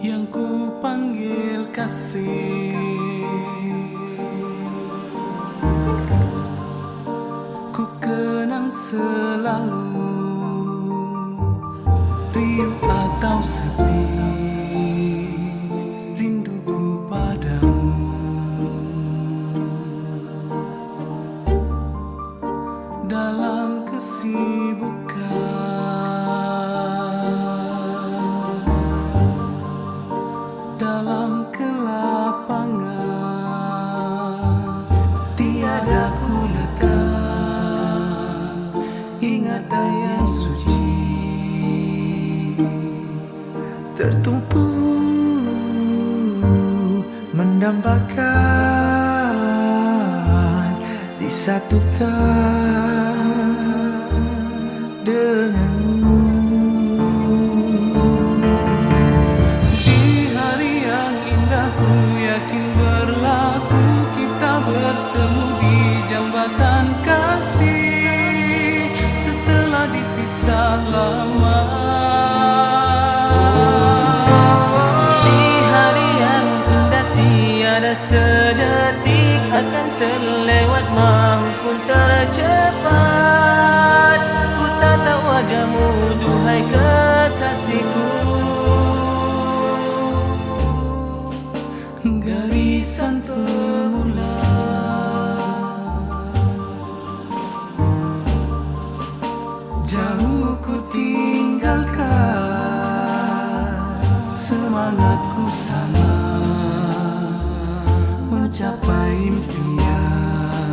yang ku panggil kasih. Ku kenang selalu saber. Tertumpu mendambakan disatukan akan terlewat maupun impian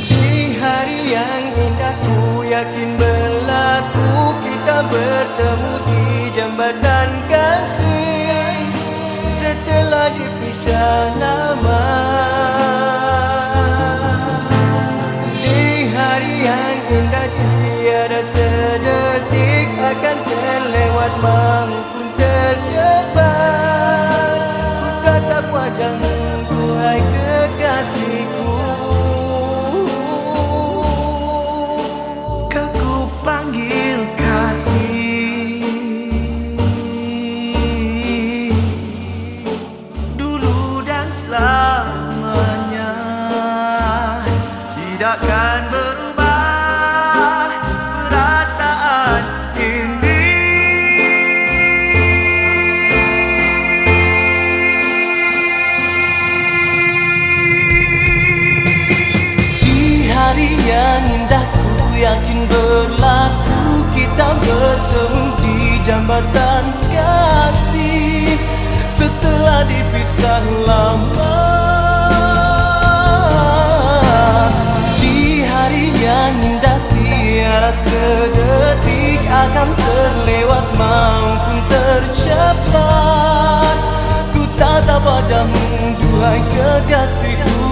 Di hari yang indah ku yakin berlaku Kita bertemu di jambatan kasih Setelah dipisah lama Di hari yang indah tiada sedetik Akan terlewat maupun wajahmu duhai kekasihku. Kau ku panggil kasih. Dulu dan selamanya Tidakkan berubah yakin berlaku Kita bertemu di jambatan kasih. Setelah dipisah lama Di hari yang indah tiada sedetik Akan terlewat maupun tercepat. Ku tatap wajahmu duhai kekasihku